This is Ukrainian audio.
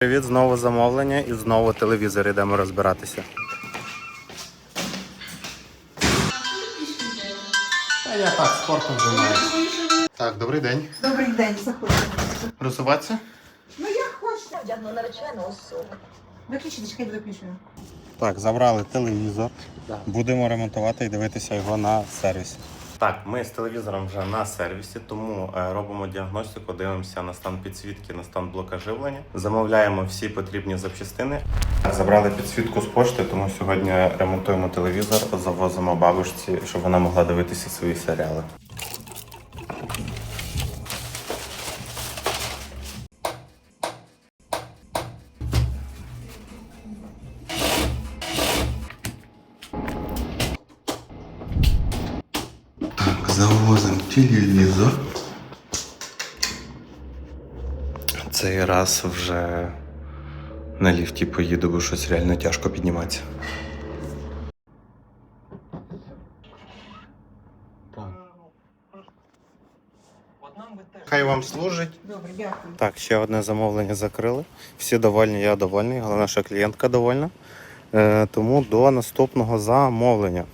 Привіт, знову замовлення і знову телевізор йдемо розбиратися. А я так спортом займаюся. Так, добрий день. Добрий день, заходьте. Розуватися? Ну як хочете. Вдягну наречену особу. Виключите, чекайте, виключую. Так, забрали телевізор. Будемо ремонтувати і дивитися його на сервісі. Так, ми з телевізором вже на сервісі, тому е, робимо діагностику, дивимося на стан підсвітки, на стан блока живлення. Замовляємо всі потрібні запчастини. Забрали підсвітку з пошти, тому сьогодні ремонтуємо телевізор, завозимо бабушці, щоб вона могла дивитися свої серіали. Завозимо телевізор. Цей раз вже на ліфті поїду, бо щось реально тяжко підніматися. Хай вам служить. Добре, дякую. Так, ще одне замовлення закрили. Всі довольні, я довольний. Головне, що клієнтка довольна. Е, тому до наступного замовлення.